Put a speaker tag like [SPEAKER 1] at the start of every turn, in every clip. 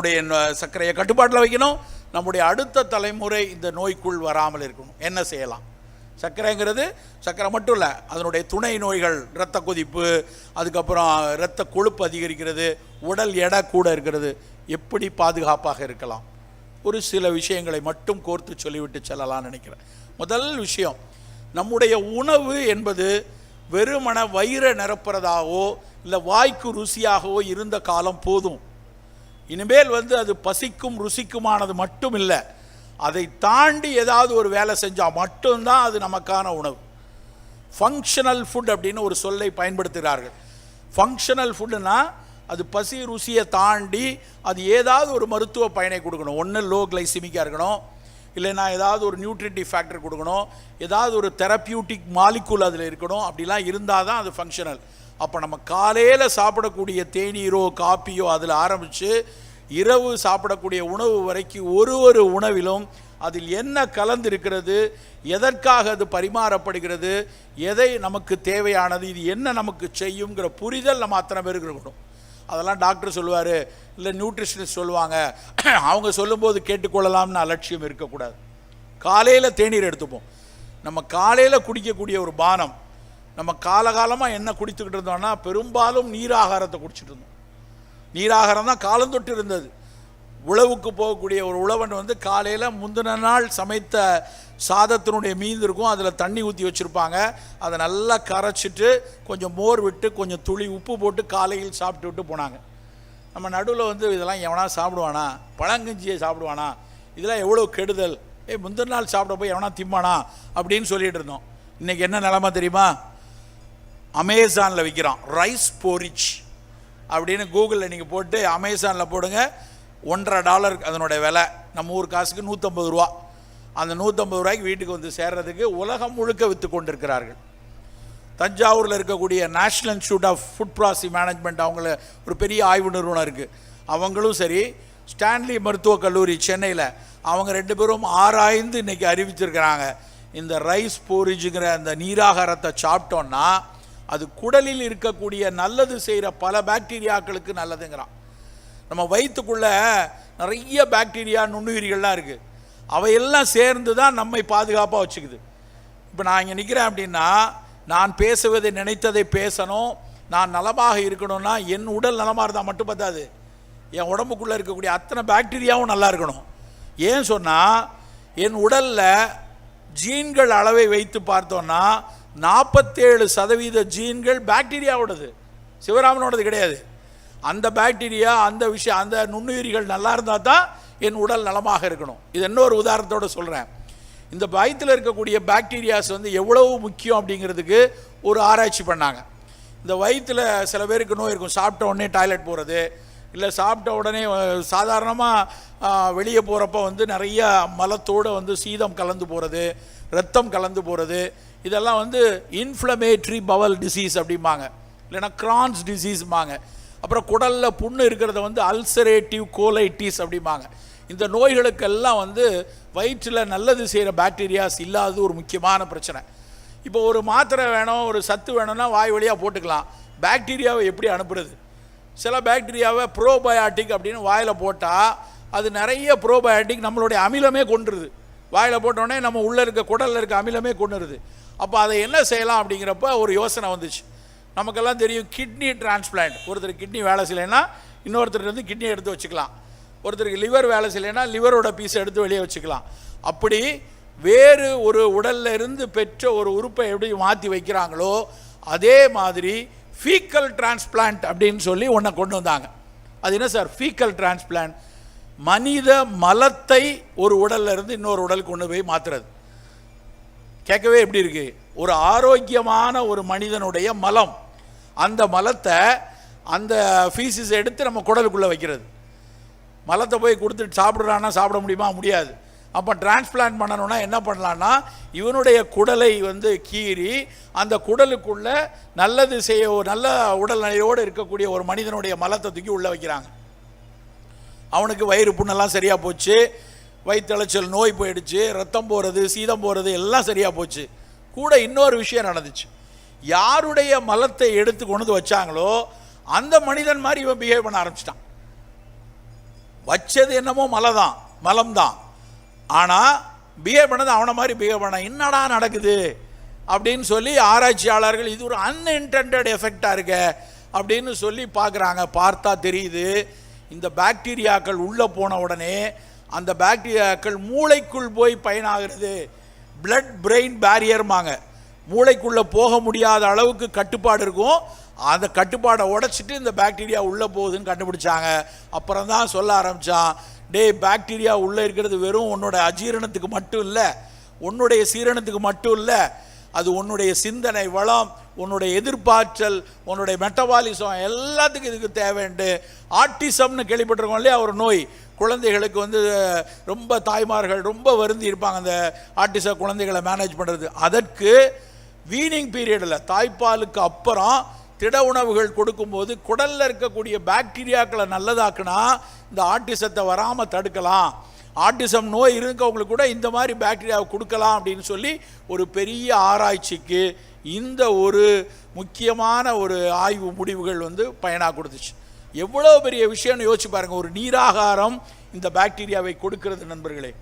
[SPEAKER 1] நம்முடைய சர்க்கரையை கட்டுப்பாட்டில் வைக்கணும். நம்முடைய அடுத்த தலைமுறை இந்த நோய்க்குள் வராமல் இருக்கணும். என்ன செய்யலாம்? சர்க்கரைங்கிறது சர்க்கரை மட்டும் இல்லை அதனுடைய துணை நோய்கள் இரத்த கொதிப்பு அதுக்கப்புறம் இரத்த கொழுப்பு அதிகரிக்கிறது உடல் எடை கூட இருக்கிறது எப்படி பாதுகாப்பாக இருக்கலாம்? ஒரு சில விஷயங்களை மட்டும் கோர்த்து சொல்லிவிட்டு செல்லலாம்னு நினைக்கிறேன். முதல் விஷயம் நம்முடைய உணவு என்பது வெறுமன வயிறை நிரப்புறதாகவோ இல்லை வாய்க்கு ருசியாகவோ இருந்த காலம் போதும். இனிமேல் வந்து அது பசிக்கும் ருசிக்குமானது மட்டும் இல்லை அதை தாண்டி ஏதாவது ஒரு வேலை செஞ்சால் மட்டும்தான் அது நமக்கான உணவு. ஃபங்க்ஷனல் ஃபுட் அப்படின்னு ஒரு சொல்லை பயன்படுத்துகிறார்கள். ஃபங்க்ஷனல் ஃபுட்டுனா அது பசி ருசியை தாண்டி அது ஏதாவது ஒரு மருத்துவ பயனை கொடுக்கணும். ஒன்று லோ கிளைசிமிக்காக இருக்கணும். இல்லைன்னா ஏதாவது ஒரு நியூட்ரிட்டிவ் ஃபேக்டர் கொடுக்கணும். ஏதாவது ஒரு தெரப்பியூட்டிக் மாலிக்குல் அதில் இருக்கணும். அப்படிலாம் இருந்தால் தான் அது ஃபங்க்ஷனல் அப்போ நம்ம காலையில் சாப்பிடக்கூடிய தேநீரோ காப்பியோ அதில் ஆரம்பித்து இரவு சாப்பிடக்கூடிய உணவு வரைக்கும் ஒரு ஒரு உணவிலும் அதில் என்ன கலந்திருக்கிறது எதற்காக அது பரிமாறப்படுகிறது எதை நமக்கு தேவையானது இது என்ன நமக்கு செய்யுங்கிற புரிதல் நம்ம அத்தனை பேருக்கு இருக்கணும். அதெல்லாம் டாக்டர் சொல்லுவார் இல்லை நியூட்ரிஷனிஸ்ட் சொல்லுவாங்க அவங்க சொல்லும்போது கேட்டுக்கொள்ளலாம்னு அலட்சியம் இருக்கக்கூடாது. காலையில் தேநீர் எடுத்துப்போம். நம்ம காலையில் குடிக்கக்கூடிய ஒரு பானம் நம்ம காலகாலமாக என்ன குடித்துக்கிட்டு இருந்தோம்னா பெரும்பாலும் நீராகாரத்தை குடிச்சிட்டு இருந்தோம். நீராகாரம் தான் காலந்தொட்டு இருந்தது. உழவுக்கு போகக்கூடிய ஒரு உழவன் வந்து காலையில் முந்தின நாள் சமைத்த சாதத்தினுடைய மீந்து இருக்கும் அதில் தண்ணி ஊற்றி வச்சுருப்பாங்க. அதை நல்லா கரைச்சிட்டு கொஞ்சம் மோர் விட்டு கொஞ்சம் துளி உப்பு போட்டு காலையில் சாப்பிட்டு விட்டு போனாங்க. நம்ம நடுவில் வந்து இதெல்லாம் எவனா சாப்பிடுவானா? பழங்கஞ்சியை சாப்பிடுவானா? இதெல்லாம் எவ்வளோ கெடுதல்? ஏய் முந்தின நாள் சாப்பிட போய் எவனா திம்பானா? அப்படின்னு சொல்லிகிட்டு இருந்தோம். இன்றைக்கி என்ன நிலமை தெரியுமா? அமேசானில் விற்கிறான் ரைஸ் போரிச் அப்படின்னு கூகுளில் நீங்கள் போட்டு அமேசானில் போடுங்க. ஒன்றரை டாலர் அதனுடைய விலை. நம்ம ஊர் காசுக்கு நூற்றம்பது ரூபா. அந்த நூற்றம்பது ரூபாய்க்கு வீட்டுக்கு வந்து சேர்றதுக்கு உலகம் முழுக்க விற்று கொண்டிருக்கிறார்கள். தஞ்சாவூரில் இருக்கக்கூடிய National Institute of Food Processing Management அவங்கள ஒரு பெரிய ஆய்வு நிறுவனம் இருக்குது அவங்களும் சரி ஸ்டான்லி மருத்துவக் கல்லூரி சென்னையில் அவங்க ரெண்டு பேரும் ஆராய்ந்து இன்னைக்கு அறிவிச்சிருக்கிறாங்க. இந்த ரைஸ் போரிஜுங்கிற அந்த நீராகாரத்தை சாப்பிட்டோன்னா அது குடலில் இருக்கக்கூடிய நல்லது செய்கிற பல பாக்டீரியாக்களுக்கு நல்லதுங்கிறான். நம்ம வயிற்றுக்குள்ள நிறைய பாக்டீரியா நுண்ணுயிரிகள்லாம் இருக்குது அவையெல்லாம் சேர்ந்து தான் நம்மை பாதுகாப்பாக வச்சுக்குது. இப்போ நான் இங்கே நிற்கிறேன் அப்படின்னா நான் பேசுவதை நினைத்ததை பேசணும். நான் நலமாக இருக்கணும்னா என் உடல் நலமாக இருந்தால் மட்டும் பத்தாது. என் உடம்புக்குள்ளே இருக்கக்கூடிய அத்தனை பாக்டீரியாவும் நல்லா இருக்கணும். ஏன் சொன்னால் என் உடலில் ஜீன்கள் அளவை வைத்து பார்த்தோன்னா நாற்பத்தேழு சதவீத ஜீன்கள் பாக்டீரியாவோடது. சிவராமனோடது கிடையாது. அந்த பாக்டீரியா அந்த விஷயம் அந்த நுண்ணுயிரிகள் நல்லா இருந்தால் தான் என் உடல் நலமாக இருக்கணும். இது இன்னொரு உதாரணத்தோடு சொல்கிறேன் இந்த பயத்தில் இருக்கக்கூடிய பாக்டீரியாஸ் வந்து எவ்வளவு முக்கியம் அப்படிங்கிறதுக்கு ஒரு ஆராய்ச்சி பண்ணாங்க. இந்த வயிற்றில் சில பேருக்கு நோய் இருக்கும். சாப்பிட்ட உடனே டாய்லெட் போகிறது இல்லை சாப்பிட்ட உடனே சாதாரணமாக வெளியே போகிறப்ப வந்து நிறைய மலத்தோடு வந்து சீதம் கலந்து போகிறது ரத்தம் கலந்து போகிறது இதெல்லாம் வந்து இன்ஃப்ளமேட்ரி பவல் டிசீஸ் அப்படிம்பாங்க. இல்லைன்னா கிரான்ஸ் டிசீஸ்மாங்க அப்புறம் குடலில் புண்ணு இருக்கிறத வந்து அல்சரேட்டிவ் கோலைட்டிஸ் அப்படிம்பாங்க. இந்த நோய்களுக்கெல்லாம் வந்து வயிற்றில் நல்லது செய்கிற பாக்டீரியாஸ் இல்லாதது ஒரு முக்கியமான பிரச்சனை. இப்போ ஒரு மாத்திரை வேணும் ஒரு சத்து வேணும்னா வாய் வழியாக போட்டுக்கலாம். பாக்டீரியாவை எப்படி அனுப்புறது? சில பாக்டீரியாவை ப்ரோபயாட்டிக் அப்படின்னு வாயில் போட்டால் அது நிறைய ப்ரோபயாட்டிக் நம்மளுடைய அமிலமே கொண்டுருது வாயில் போட்டோடனே நம்ம உள்ளே இருக்க குடலில் இருக்க அமிலமே கொண்டுருது அப்போ அதை என்ன செய்யலாம் அப்படிங்கிறப்ப ஒரு யோசனை வந்துச்சு. நமக்கெல்லாம் தெரியும் கிட்னி டிரான்ஸ்பிளான்ட் ஒருத்தர் கிட்னி வேலை செய்யலைன்னா இன்னொருத்தர் வந்து கிட்னி எடுத்து வச்சுக்கலாம். ஒருத்தருக்கு லிவர் வேலை செய்யலைன்னா லிவரோட பீஸ் எடுத்து வெளியே வச்சுக்கலாம். அப்படி வேறு ஒரு உடல்ல இருந்து பெற்ற ஒரு உறுப்பை எப்படி மாற்றி வைக்கிறாங்களோ அதே மாதிரி ஃபீக்கல் டிரான்ஸ்பிளான்ட் அப்படின்னு சொல்லி ஒன்றை கொண்டு வந்தாங்க. அது என்ன சார்? ஃபீக்கல் டிரான்ஸ்பிளான்ட் மனித மலத்தை ஒரு உடல்ல இருந்து இன்னொரு உடலுக்கு கொண்டு போய் மாற்றுறது கேட்கவே எப்படி இருக்கு? ஒரு ஆரோக்கியமான ஒரு மனிதனுடைய மலம். அந்த மலத்தை அந்த ஃபீஸஸ் எடுத்து நம்ம குடலுக்குள்ளே வைக்கிறது. மலத்தை போய் கொடுத்துட்டு சாப்பிட்றான்னா சாப்பிட முடியுமா? முடியாது. அப்போ டிரான்ஸ்பிளான்ட் பண்ணணும்னா என்ன பண்ணலான்னா இவனுடைய குடலை வந்து கீறி அந்த குடலுக்குள்ள நல்லது செய்ய ஒரு நல்ல உடல்நிலையோடு இருக்கக்கூடிய ஒரு மனிதனுடைய மலத்தை தூக்கி உள்ளே வைக்கிறாங்க. அவனுக்கு வயிறு புண்ணெல்லாம் சரியாக போச்சு வயிற்றளைச்சல் நோய் போயிடுச்சு ரத்தம் போகிறது சீதம் போகிறது எல்லாம் சரியாக போச்சு. கூட இன்னொரு விஷயம் நடந்துச்சு. யாருடைய மலத்தை எடுத்து கொண்டு வந்து வச்சாங்களோ அந்த மனிதன் மாதிரி இவன் பிஹேவ் பண்ண ஆரம்பிச்சிட்டான். வச்சது என்னமோ மலை தான் மலம் தான் ஆனால் பிஹேவ் பண்ணது அவனை மாதிரி பிஹேவ் பண்ண என்னடா நடக்குது? அப்படின்னு சொல்லி ஆராய்ச்சியாளர்கள் இது ஒரு அன்இன்டென்டட் எஃபெக்டாக இருக்க அப்படின்னு சொல்லி பார்க்குறாங்க. பார்த்தா தெரியுது இந்த பாக்டீரியாக்கள் உள்ளே போன உடனே அந்த பாக்டீரியாக்கள் மூளைக்குள் போய் பயனாகிறது. பிளட் பிரெயின் பேரியர்மாங்க மூளைக்குள்ளே போக முடியாத அளவுக்கு கட்டுப்பாடு இருக்கும். அந்த கட்டுப்பாடை உடச்சிட்டு இந்த பாக்டீரியா உள்ளே போகுதுன்னு கண்டுபிடிச்சாங்க. அப்புறம் தான் சொல்ல ஆரம்பித்தான் டே பாக்டீரியா உள்ளே இருக்கிறது வெறும் உன்னோட அஜீரணத்துக்கு மட்டும் இல்லை. உன்னுடைய சீரணத்துக்கு மட்டும் இல்லை. அது உன்னுடைய சிந்தனை வளம் உன்னுடைய எதிர்பார்த்தல் உன்னுடைய மெட்டபாலிசம் எல்லாத்துக்கும் இதுக்கு தேவைண்டு ஆட்டிசம்னு கேள்விப்பட்டிருக்கோம் இல்லையா? ஒரு நோய். குழந்தைகளுக்கு வந்து ரொம்ப தாய்மார்கள் ரொம்ப வருந்தி இருப்பாங்க அந்த ஆட்டிச குழந்தைகளை மேனேஜ் பண்ணுறது அதற்கு வீனிங் பீரியடில் தாய்ப்பாலுக்கு அப்புறம் திட உணவுகள் கொடுக்கும்போது குடலில் இருக்கக்கூடிய பாக்டீரியாக்களை நல்லதாக்குனா இந்த ஆட்டிசத்தை வராமல் தடுக்கலாம். ஆட்டிசம் நோய் இருக்கவங்களுக்கு கூட இந்த மாதிரி பாக்டீரியாவை கொடுக்கலாம் அப்படின்னு சொல்லி ஒரு பெரிய ஆராய்ச்சிக்கு இந்த ஒரு முக்கியமான ஒரு ஆய்வு முடிவுகள் வந்து பயனாக கொடுத்துச்சு. எவ்வளோ பெரிய விஷயம்னு யோசிச்சு பாருங்கள் ஒரு நீராகாரம் இந்த பாக்டீரியாவை கொடுக்கிறது நண்பர்களே.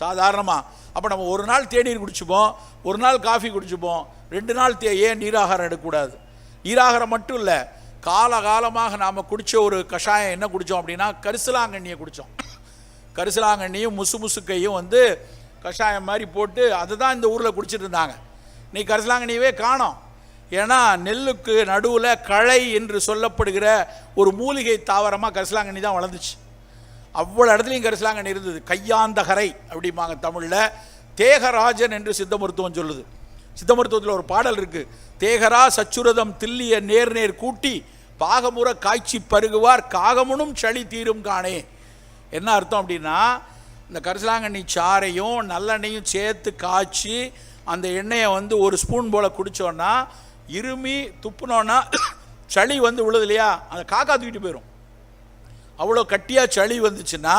[SPEAKER 1] சாதாரணமாக அப்போ நம்ம ஒரு நாள் தேநீர் குடிச்சுப்போம் ஒரு நாள் காஃபி குடிச்சுப்போம் ரெண்டு நாள் தே ஏன் நீராகாரம் எடுக்கக்கூடாது? நீராகாரம் மட்டும் இல்லை காலகாலமாக நாம் குடித்த ஒரு கஷாயம் என்ன குடித்தோம் அப்படின்னா கரிசலாங்கண்ணியை குடித்தோம் கரிசலாங்கண்ணியும் முசு முசுக்கையும் வந்து கஷாயம் மாதிரி போட்டு அதை தான் இந்த ஊரில் குடிச்சிட்டு இருந்தாங்க. நீ கரிசலாங்கண்ணியவே காணோம். ஏன்னா நெல்லுக்கு நடுவில் களை என்று சொல்லப்படுகிற ஒரு மூலிகை தாவரமாக கரிசலாங்கண்ணி தான் வளர்ந்துச்சு. அவ்வளோ இடத்துலையும் கரிசலாங்கண்ணி இருந்தது. கையாந்தகரை அப்படிம்பாங்க தமிழில். தேகராஜன் என்று சித்த மருத்துவம் சொல்லுது. சித்த மருத்துவத்தில் ஒரு பாடல் இருக்குது தேகரா சச்சுரதம் தில்லிய நேர் நேர் கூட்டி பாகமுற காய்ச்சி பருகுவார் காகமுனும் சளி தீரும் காணே. என்ன அர்த்தம் அப்படின்னா இந்த கரிசலாங்கண்ணி சாறையும் நல்லெண்ணையும் சேர்த்து காய்ச்சி அந்த எண்ணெயை வந்து ஒரு ஸ்பூன் போல் குடித்தோன்னா இருமி துப்புனோன்னா சளி வந்து விழுது இல்லையா? அந்த காக்கா தூக்கிட்டு போயிடும் அவ்வளோ கட்டியாக சளி வந்துச்சுன்னா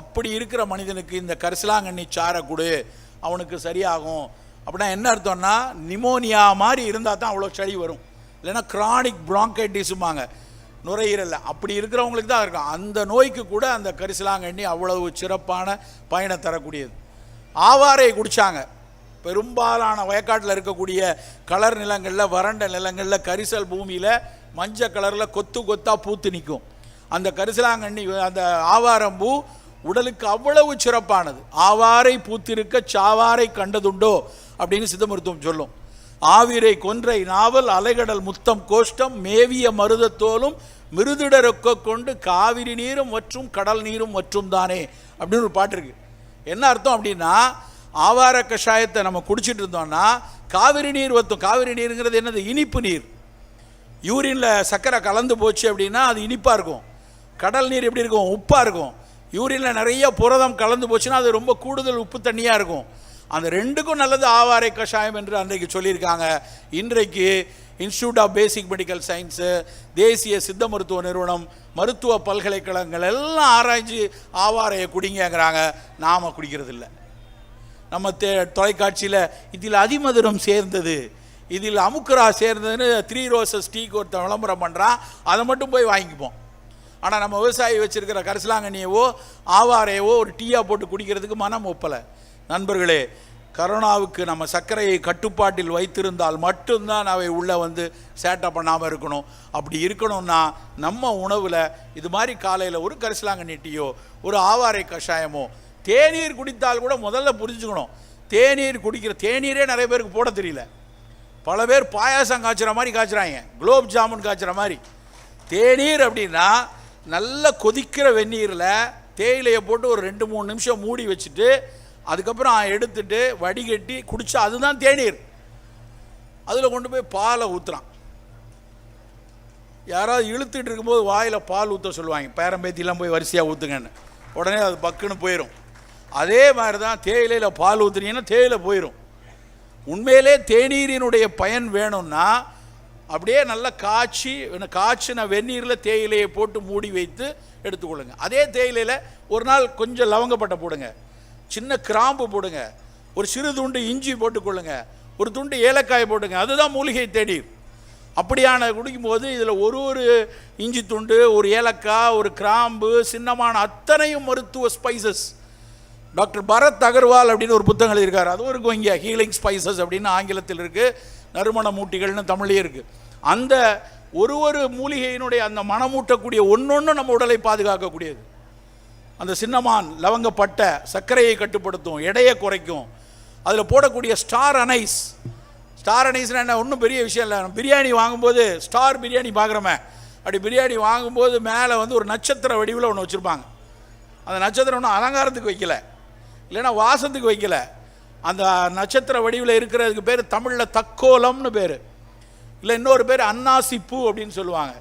[SPEAKER 1] அப்படி இருக்கிற மனிதனுக்கு இந்த கரிசலாங்கண்ணி சாரை கொடு. அவனுக்கு சரியாகும். அப்படின்னா என்ன அர்த்தம்னா நிமோனியா மாதிரி இருந்தால் தான் அவ்வளோ சளி வரும். இல்லைன்னா கிரானிக் ப்ராங்கைட்டிஸுமாங்க நுரையீரல் அப்படி இருக்கிறவங்களுக்கு தான் இருக்கும். அந்த நோய்க்கு கூட அந்த கரிசலாங்கண்ணி அவ்வளவு சிறப்பான பயனை தரக்கூடியது. ஆவாரை குடித்தாங்க பெரும்பாலான வயக்காட்டில் இருக்கக்கூடிய கலர் நிலங்களில் வறண்ட நிலங்களில் கரிசல் பூமியில் மஞ்சள் கலரில் கொத்து கொத்தாக பூத்து நிற்கும் அந்த கரிசலாங்கண்ணி அந்த ஆவாரம்பூ உடலுக்கு அவ்வளவு சிறப்பானது. ஆவாரை பூத்திருக்க சாவாரை கண்டதுண்டோ? அப்படின்னு சித்த மருத்துவம் சொல்லும். ஆவிரை கொன்றை நாவல் அலைகடல் முத்தம் கோஷ்டம் மேவிய மருதத்தோலும் மிருதிடரொக்க கொண்டு காவிரி நீரும் மற்றும் கடல் நீரும் மற்றும் தானே அப்படின்னு ஒரு பாட்டு இருக்கு. என்ன அர்த்தம் அப்படின்னா ஆவார கஷாயத்தை நம்ம குடிச்சிட்டு இருந்தோம்னா காவிரி நீர் வத்தும் காவிரி நீருங்கிறது என்னது? இனிப்பு நீர். யூரினில் சர்க்கரை கலந்து போச்சு அப்படின்னா அது இனிப்பாக இருக்கும். கடல் நீர் எப்படி இருக்கும்? உப்பாக இருக்கும். யூரினில் நிறைய புரதம் கலந்து போச்சுன்னா அது ரொம்ப கூடுதல் உப்பு தண்ணியாக இருக்கும். அந்த ரெண்டுக்கும் நல்லது ஆவாரை கஷாயம் என்று அன்றைக்கு சொல்லியிருக்காங்க. இன்றைக்கு Institute of Basic Medical Science தேசிய சித்த மருத்துவ நிறுவனம் மருத்துவ பல்கலைக்கழகங்கள் எல்லாம் ஆராய்ச்சி ஆவாரையை குடிங்கங்கிறாங்க. நாம் குடிக்கிறது இல்லை நம்ம தே தொலைக்காட்சியில் இதில் அதிமதுரம் சேர்ந்தது. இதில் அமுக்குரா சேர்ந்ததுன்னு த்ரீ ரோசஸ் டீக்கு ஒருத்தன் விளம்பரம் பண்ணுறான் அதை மட்டும் போய் வாங்கிப்போம். ஆனால் நம்ம விவசாயி வச்சிருக்கிற கரிசலாங்கண்ணியவோ ஆவாரையவோ ஒரு டீயாக போட்டு குடிக்கிறதுக்கு மனம் ஒப்பலை. நண்பர்களே கரோனாவுக்கு நம்ம சர்க்கரையை கட்டுப்பாட்டில் வைத்திருந்தால் மட்டும்தான் அவை உள்ளே வந்து சேட்டை பண்ணாமல் இருக்கணும். அப்படி இருக்கணும்னா நம்ம உணவில் இது மாதிரி காலையில் ஒரு கரிசலாங்கண்ணி டீயோ ஒரு ஆவாரை கஷாயமோ தேநீர் குடித்தால் கூட முதல்ல புரிஞ்சுக்கணும். தேநீர் குடிக்கிற தேநீரே நிறைய பேருக்கு போட தெரியல. பல பேர் பாயாசம் காய்ச்சுற மாதிரி காய்ச்சுறாங்க. குலோப் ஜாமுன் காய்ச்சுற மாதிரி. தேநீர் அப்படின்னா நல்ல கொதிக்கிற வெந்நீரில் தேயிலையை போட்டு ஒரு ரெண்டு மூணு நிமிஷம் மூடி வச்சுட்டு அதுக்கப்புறம் எடுத்துட்டு வடிகட்டி குடித்தா அதுதான் தேநீர். அதில் கொண்டு போய் பாலை ஊற்றுறான் யாராவது இழுத்துட்டு இருக்கும்போது வாயில் பால் ஊற்ற சொல்லுவாங்க பேரம்பேத்திலாம் போய் வரிசையாக ஊற்றுங்கன்னு உடனே அது பக்குன்னு போயிடும் அதே மாதிரி தான் தேயிலையில் பால் ஊற்றுனீங்கன்னா தேயிலை போயிடும் உண்மையிலே தேநீரினுடைய பயன் வேணும்னா அப்படியே நல்லா காய்ச்சி காய்ச்சின வெந்நீரில் தேயிலையை போட்டு மூடி வைத்து எடுத்துக்கொள்ளுங்க. அதே தேயிலையில் ஒரு நாள் கொஞ்சம் லவங்கப்பட்டை போடுங்க. சின்ன கிராம்பு போடுங்க. ஒரு சிறு துண்டு இஞ்சி போட்டுக்கொள்ளுங்க. ஒரு துண்டு ஏலக்காய் போட்டுங்க அதுதான் மூலிகை தேடி அப்படியான குடிக்கும்போது இதில் ஒரு ஒரு இஞ்சி துண்டு ஒரு ஏலக்காய் ஒரு கிராம்பு சின்னமான அத்தனையும் மருத்துவ ஸ்பைசஸ் டாக்டர் பரத் அகர்வால் அப்படின்னு ஒரு புத்தகம் எழுதியிருக்கார் அதுவும் இருக்கும் இங்கே. ஹீலிங் ஸ்பைசஸ் அப்படின்னு ஆங்கிலத்தில் இருக்குது நறுமண மூட்டிகள்னு தமிழ்லேயே இருக்குது அந்த ஒரு ஒரு மூலிகையினுடைய அந்த மனமூட்டக்கூடிய ஒன்றொன்று நம்ம உடலை பாதுகாக்கக்கூடியது. அந்த சின்னமான் லவங்கப்பட்டை சர்க்கரையை கட்டுப்படுத்தும் எடையை குறைக்கும். அதில் போடக்கூடிய ஸ்டார் அனைஸ் ஸ்டார் அனைஸ்னால் என்ன? ஒன்றும் பெரிய விஷயம் இல்லை. பிரியாணி வாங்கும்போது ஸ்டார் பிரியாணி பார்க்குறோமே அப்படி பிரியாணி வாங்கும்போது மேலே வந்து ஒரு நட்சத்திர வடிவில் ஒன்று வச்சுருப்பாங்க. அந்த நட்சத்திரம் ஒன்றும் அலங்காரத்துக்கு வைக்கல. இல்லைன்னா வாசத்துக்கு வைக்கல. அந்த நட்சத்திர வடிவில் இருக்கிறதுக்கு பேர் தமிழில் தக்கோலம்னு பேர். இல்லை இன்னொரு பேர் அன்னாசிப்பூ அப்படின்னு சொல்லுவாங்க.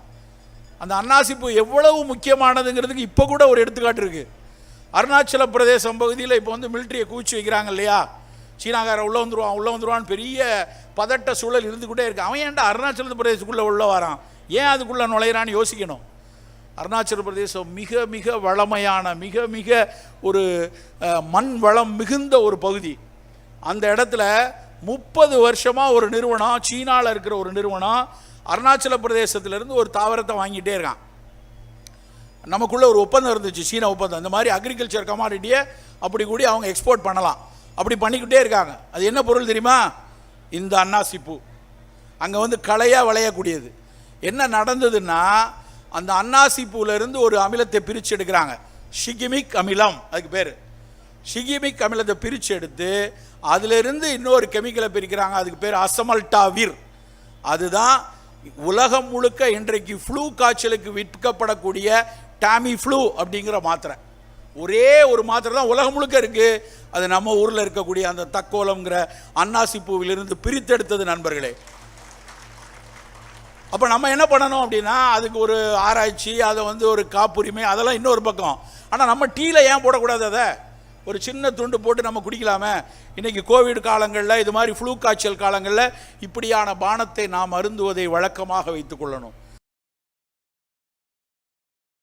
[SPEAKER 1] அந்த அன்னாசிப்பு எவ்வளவு முக்கியமானதுங்கிறதுக்கு இப்போ கூட ஒரு எடுத்துக்காட்டு இருக்குது அருணாச்சல பிரதேசம் பகுதியில் இப்போ வந்து மிலிட்ரியை குவிச்சு வைக்கிறாங்க இல்லையா? சீனாக்காரன் உள்ளே வந்துருவான் உள்ளே வந்துருவான்னு பெரிய பதட்ட சூழல் இருந்துக்கிட்டே இருக்குது அவன் ஏன்டா அருணாச்சல பிரதேசத்துக்குள்ளே உள்ளே வரான்? ஏன் அதுக்குள்ளே நுழையிறான்னு யோசிக்கணும். அருணாச்சல பிரதேசம் மிக மிக வளமையான மிக மிக ஒரு மண் வளம் மிகுந்த ஒரு பகுதி. அந்த இடத்துல முப்பது வருஷமாக ஒரு நிறுவனம் சீனாவில் இருக்கிற ஒரு நிறுவனம் அருணாச்சல பிரதேசத்திலேருந்து ஒரு தாவரத்தை வாங்கிட்டே இருக்கான். நமக்குள்ளே ஒரு ஒப்பந்தம் இருந்துச்சு சீன ஒப்பந்தம். இந்த மாதிரி அக்ரிகல்ச்சர் கமாடிட்டியை அப்படி கூடி அவங்க எக்ஸ்போர்ட் பண்ணலாம். அப்படி பண்ணிக்கிட்டே இருக்காங்க. அது என்ன பொருள் தெரியுமா? இந்த அன்னாசிப்பூ. அங்கே வந்து களையாக விளையக்கூடியது. என்ன நடந்ததுன்னா அந்த அன்னாசி பூவிலேருந்து ஒரு அமிலத்தை பிரித்து எடுக்கிறாங்க. ஷிகிமிக் அமிலம் அதுக்கு பேர். ஷிகிமிக் அமிலத்தை பிரித்து எடுத்து அதிலிருந்து இன்னொரு கெமிக்கலை பிரிக்கிறாங்க. அதுக்கு பேர் அசமல்டாவிர். அதுதான் உலகம் முழுக்க இன்றைக்கு ஃப்ளூ காய்ச்சலுக்கு விற்கப்படக்கூடிய டாமி ஃப்ளூ அப்படிங்கிற மாத்திரை. ஒரே ஒரு மாத்திரை தான் உலகம் முழுக்க இருக்குது அது நம்ம ஊரில் இருக்கக்கூடிய அந்த தக்கோலம்ங்கிற அன்னாசி பூவிலிருந்து பிரித்தெடுத்தது நண்பர்களே. அப்போ நம்ம என்ன பண்ணணும் அப்படின்னா அதுக்கு ஒரு ஆராய்ச்சி அதை வந்து ஒரு காப்புரிமை அதெல்லாம் இன்னொரு பக்கம். ஆனால் நம்ம டீயில் ஏன் போடக்கூடாது அதை? ஒரு சின்ன துண்டு போட்டு நம்ம குடிக்கலாமே. இன்றைக்கி கோவிட் காலங்களில் இது மாதிரி ஃப்ளூ காய்ச்சல் காலங்களில் இப்படியான பானத்தை நாம் அருந்துவதை வழக்கமாக வைத்துக்கொள்ளணும்